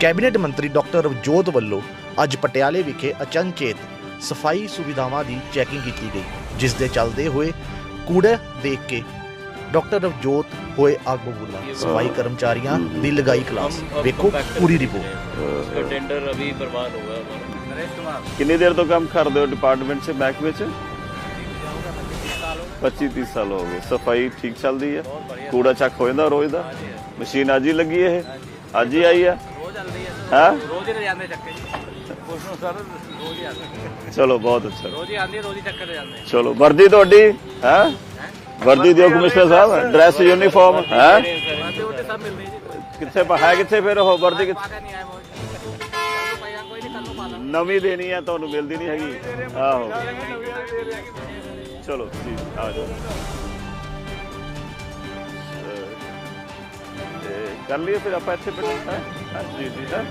Cabinet ਮੰਤਰੀ doctor Ravjot ਵੱਲੋਂ ਅੱਜ ਪਟਿਆਲੇ ਵਿਖੇ ਅਚਨਚੇਤ ਸਫ਼ਾਈ ਸੁਵਿਧਾਵਾਂ ਦੀ ਚੈਕਿੰਗ ਕੀਤੀ ਗਈ ਜਿਸ ਦੇ ਚੱਲਦੇ ਹੋਏ ਕੂੜਾ ਦੇਖ ਕੇ ਡਾਕਟਰ ਰਵਜੋਤ ਹੋਏ ਆਗੂ ਬੁਲਾ ਸਫ਼ਾਈ ਕਰਮਚਾਰੀਆਂ ਦੀ ਲਗਾਈ ਕਲਾਸ ਵੇਖੋ ਪੂਰੀ ਰਿਪੋਰਟ। ਟੈਂਡਰ ਅਭੀ ਬਰਬਾਦ ਹੋ ਗਿਆ। नरेश कुमार कितनी देर तो काम कर दो डिपार्टमेंट से बैक में से पच्चीस तीस साल हो गए सफाई ठीक चल ਦਾ? है कूड़ा चक हो रोज का मशीन अज ही लगी ਹਾਂ? ਰੋਜ਼ ਹੀ ਜਾਂਦੇ ਚੱਕੇ ਉਸ ਨੂੰ ਸਰ ਰੋਜ਼ ਹੀ ਆਉਂਦੇ। ਚਲੋ ਬਹੁਤ ਅੱਛਾ। ਰੋਜ਼ ਹੀ ਆਉਂਦੀ ਰੋਜ਼ ਹੀ ਚੱਕੇ ਤੇ ਜਾਂਦੇ। ਚਲੋ ਵਰਦੀ ਤੁਹਾਡੀ? ਹੈ? ਵਰਦੀ ਦਿਓ ਕਮਿਸ਼ਨਰ ਸਾਹਿਬ ਡਰੈਸ ਯੂਨੀਫਾਰਮ ਹੈ? ਜੀ। ਕਿੱਥੇ ਪਾ- ਹੈ ਕਿੱਥੇ ਫਿਰ ਉਹ ਵਰਦੀ ਕਿੱਥੇ- ਨਵੀਂ ਦੇਣੀ ਹੈ ਤੁਹਾਨੂੰ ਮਿਲਦੀ ਨਹੀਂ ਹੈਗੀ। ਆਹੋ। ਚਲੋ ਠੀਕ ਆ ਜਾਓ। ਕਰ ਲਈਏ ਫਿਰ ਆਪਾਂ ਇੱਥੇ ਬੈਠੇ ਹਾਂ? ਹਾਂ ਜੀ ਜੀ ਹਾਂ।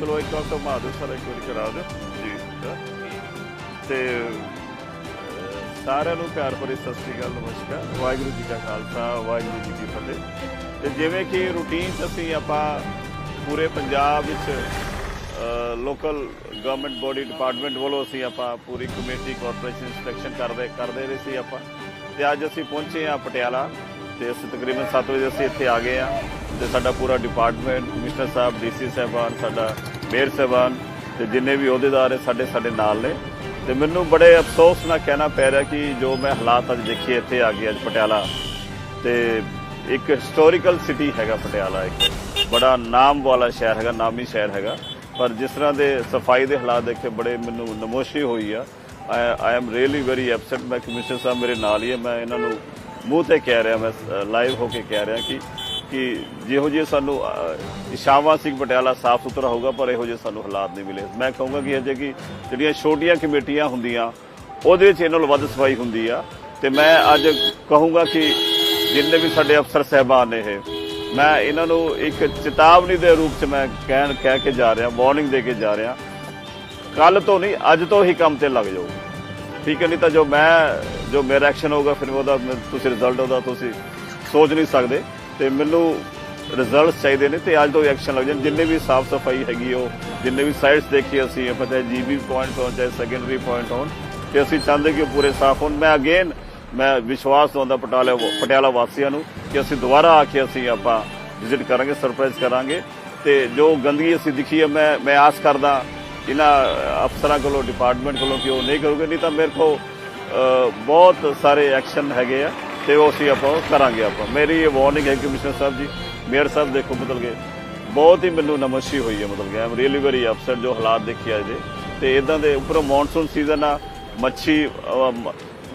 ਚਲੋ, ਇੱਕ ਵਾਰ ਤੋਂ ਮਾਰ ਦਿਓ ਸਾਰਾ ਇੱਕ ਵਾਰੀ ਕਰਾ ਦਿਓ। ਜੀ, ਹਾਂ। ਤੇ ਸਾਰਿਆਂ ਨੂੰ ਪਿਆਰ ਭਰੀ ਸਤਿ ਸ੍ਰੀ ਅਕਾਲ, ਨਮਸਕਾਰ। ਵਾਹਿਗੁਰੂ ਜੀ ਕਾ ਖਾਲਸਾ, ਵਾਹਿਗੁਰੂ ਜੀ ਕੀ ਫਤਿਹ। ਤੇ ਜਿਵੇਂ ਕਿ ਰੂਟੀਨ ਅਸੀਂ ਆਪਾਂ ਪੂਰੇ ਪੰਜਾਬ ਵਿੱਚ ਲੋਕਲ ਗਵਰਨਮੈਂਟ ਬੋਡੀ ਡਿਪਾਰਟਮੈਂਟ ਵੱਲੋਂ ਅਸੀਂ ਆਪਾਂ ਪੂਰੀ ਕਮੇਟੀ ਕਾਰਪੋਰੇਸ਼ਨ ਇਨਸਪੈਕਸ਼ਨ ਕਰਦੇ ਕਰਦੇ ਰਹੇ ਸੀ ਆਪਾਂ। ਤੇ ਅੱਜ ਅਸੀਂ ਪਹੁੰਚੇ ਆ ਪਟਿਆਲਾ। ਤੇ ਅਸੀਂ ਤਕਰੀਬਨ 7 ਵਜੇ ਅਸੀਂ ਇੱਥੇ ਆ ਗਏ ਆ ਤੇ ਸਾਡਾ ਪੂਰਾ ਡਿਪਾਰਟਮੈਂਟ ਕਮਿਸ਼ਨਰ ਸਾਹਿਬ, ਡੀਸੀ ਸਾਹਿਬਾਨ, ਸਾਡਾ ਮੇਅਰ ਸਾਹਿਬਾਨ ਤੇ ਜਿੰਨੇ ਵੀ ਅਹੁਦੇਦਾਰ ਹੈ, ਸਾਡੇ ਸਾਡੇ ਨਾਲ ਨੇ। ਤੇ ਮੈਨੂੰ ਬੜੇ ਅਫਸੋਸ ਨਾਲ ਕਹਿਣਾ ਪੈ ਰਿਹਾ ਕਿ ਜੋ ਮੈਂ ਹਾਲਾਤ ਅੱਜ ਦੇਖੇ ਇੱਥੇ ਆ ਗਏ ਅੱਜ ਪਟਿਆਲਾ। ਤੇ ਇੱਕ ਹਿਸਟੋਰੀਕਲ ਸਿਟੀ ਹੈਗਾ ਪਟਿਆਲਾ ਇੱਕ। ਬੜਾ ਨਾਮ ਵਾਲਾ ਸ਼ਹਿਰ ਹੈਗਾ, ਨਾਮੀ ਸ਼ਹਿਰ ਹੈਗਾ। ਪਰ ਜਿਸ ਤਰ੍ਹਾਂ ਦੇ ਸਫ਼ਾਈ ਦੇ ਹਾਲਾਤ ਦੇਖੇ, ਬੜੇ ਮੈਨੂੰ ਨਮੋਸ਼ੀ ਹੋਈ ਆ। I am really very upset ਮੈਂ ਕਮਿਸ਼ਨਰ ਸਾਹਿਬ ਮੇਰੇ ਨਾਲ ਹੀ ਹੈ ਮੈਂ ਇਹਨਾਂ ਨੂੰ ਮੂੰਹ ਤੇ ਕਹਿ ਰਿਹਾ ਮੈਂ ਲਾਈਵ ਹੋ ਕੇ ਕਹਿ ਰਿਹਾ ਕਿ ਕਿ ਜਿਹੋ ਜਿਹੇ ਸਾਨੂੰ ਅਹ, ਇਸ਼ਾਵਾ ਸਿੰਘ ਪਟਿਆਲਾ ਸਾਫ਼ ਸੁਥਰਾ ਹੋਊਗਾ ਪਰ ਇਹੋ ਜਿਹੇ ਸਾਨੂੰ ਹਾਲਾਤ ਨਹੀਂ ਮਿਲੇ। ਮੈਂ ਕਹੂੰਗਾ ਕਿ ਅਜੇ ਕਿ ਜਿਹੜੀਆਂ ਛੋਟੀਆਂ ਕਮੇਟੀਆਂ ਹੁੰਦੀਆਂ ਉਹਦੇ ਵਿੱਚ ਇਹਨਾਂ ਨੂੰ ਵੱਧ ਸਫ਼ਾਈ ਹੁੰਦੀ ਆ। ਤੇ ਮੈਂ ਅੱਜ ਕਹੂੰਗਾ ਕਿ ਜਿੰਨੇ ਵੀ ਸਾਡੇ ਅਫਸਰ ਸਹਿਬਾਨ ਨੇ ਇਹ ਮੈਂ ਇਹਨਾਂ ਨੂੰ ਇੱਕ ਚੇਤਾਵਨੀ ਦੇ ਰੂਪ 'ਚ ਮੈਂ ਕਹਿਣ ਕਹਿ ਕੇ ਜਾ ਰਿਹਾ ਵਾਰਨਿੰਗ ਦੇ ਕੇ ਜਾ ਰਿਹਾ। ਕੱਲ ਤੋਂ ਨਹੀਂ ਅੱਜ ਤੋਂ ਹੀ ਕੰਮ ਤੇ ਲੱਗ ਜਾਓ ਠੀਕ ਹੈ, ਨਹੀਂ ਤਾਂ ਜੋ ਮੈਂ, ਜੋ ਮੇਰਾ ਐਕਸ਼ਨ ਹੋਊਗਾ, ਫਿਰ ਉਹਦਾ ਮੈਂ- ਤੁਸੀਂ ਰਿਜ਼ਲਟ ਉਹਦਾ ਤੁਸੀਂ ਸੋਚ ਨਹੀਂ ਸਕਦੇ। ਤੇ ਮੈਨੂੰ ਰਿਜ਼ਲਟਸ ਚਾਹੀਦੇ ਨੇ ਤੇ ਅੱਜ ਤੋਂ ਐਕਸ਼ਨ ਲੱਗ ਜਾਣ। ਜਿੰਨੇ ਵੀ ਸਾਫ਼ ਸਫ਼ਾਈ ਹੈਗੀ ਉਹ, ਜਿੰਨੇ ਵੀ ਸਾਈਟਸ ਦੇਖੀ ਅਸੀਂ, ਆਪਾਂ ਚਾਹੇ ਜੀਬੀ ਪੁਆਇੰਟ ਹੋਣ, ਚਾਹੇ ਸੈਕੰਡਰੀ ਪੁਆਇੰਟ ਹੋਣ, ਤੇ ਅਸੀਂ ਚਾਹੁੰਦੇ ਕਿ ਉਹ ਪੂਰੇ ਸਾਫ਼ ਹੋਣ। ਮੈਂ ਅਗੇਨ ਮੈਂ ਵਿਸ਼ਵਾਸ ਦਵਾਉਂਦਾ ਪਟਿਆਲਾ ਪਟਿਆਲਾ ਵਾਸੀਆਂ ਨੂੰ ਕਿ ਅਸੀਂ ਦੁਬਾਰਾ ਆ ਕੇ ਅਸੀਂ ਆਪਾਂ ਵਿਜ਼ਿਟ ਕਰਾਂਗੇ ਸਰਪ੍ਰਾਈਜ਼ ਕਰਾਂਗੇ। ਤੇ ਜੋ ਗੰਦਗੀ ਅਸੀਂ ਦਿਖੀ ਹੈ ਮੈਂ ਮੈਂ ਆਸ ਕਰਦਾ ਇਹਨਾਂ ਅਫਸਰਾਂ ਕੋਲੋਂ ਡਿਪਾਰਟਮੈਂਟ ਕੋਲੋਂ ਕਿ ਉਹ ਨਹੀਂ ਕਰੋਗੇ, ਨਹੀਂ ਤਾਂ ਮੇਰੇ ਕੋਲ ਬਹੁਤ ਸਾਰੇ ਐਕਸ਼ਨ ਹੈਗੇ ਆ, ਤੇ ਉਹ ਅਸੀਂ ਆਪਾਂ ਕਰਾਂਗੇ ਆਪਾਂ। ਮੇਰੀ ਇਹ ਵਾਰਨਿੰਗ ਹੈ ਕਮਿਸ਼ਨਰ ਸਾਹਿਬ ਜੀ, ਮੇਅਰ ਸਾਹਿਬ ਦੇਖੋ, ਮਤਲਬ ਕਿ ਬਹੁਤ ਹੀ ਮੈਨੂੰ ਨਮਸੀ ਹੋਈ ਹੈ, ਮਤਲਬ ਕਿ ਆਮ ਰੀਅਲੀ ਵੈਰੀ ਅਪਸੈਟ ਜੋ ਹਾਲਾਤ ਦੇਖੇ ਅੱਜ ਦੇ ਤੇ ਇਦਾਂ ਦੇ ਉੱਪਰੋਂ ਮੌਨਸੂਨ ਸੀਜ਼ਨ ਆ, ਮੱਛੀ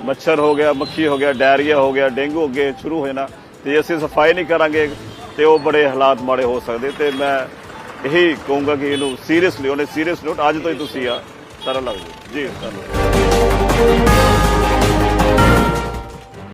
ਮੱਛਰ ਹੋ ਗਿਆ, ਮੱਖੀ ਹੋ ਗਿਆ ਡਾਇਰੀਆ ਹੋ ਗਿਆ, ਡੇਂਗੂ ਅੱਗੇ ਸ਼ੁਰੂ ਹੋ ਜਾਣਾ ਤੇ ਅਸੀਂ ਸਫ਼ਾਈ ਨਹੀਂ ਕਰਾਂਗੇ, ਤੇ ਉਹ ਬੜੇ ਹਾਲਾਤ ਮਾੜੇ ਹੋ ਸਕਦੇ। ਤੇ ਮੈਂ ਇਹੀ ਕਹੂੰਗਾ ਕਿ ਇਹਨੂੰ ਸੀਰੀਅਸਲੀ ਉਹਨੇ ਸੀਰੀਅਸ ਨੋਟ ਅੱਜ ਤੋਂ ਹੀ ਤੁਸੀਂ ਆ, ਸਾਰਾ ਲੱਗ ਜਾਓ ਜੀ, ਧੰਨਵਾਦ।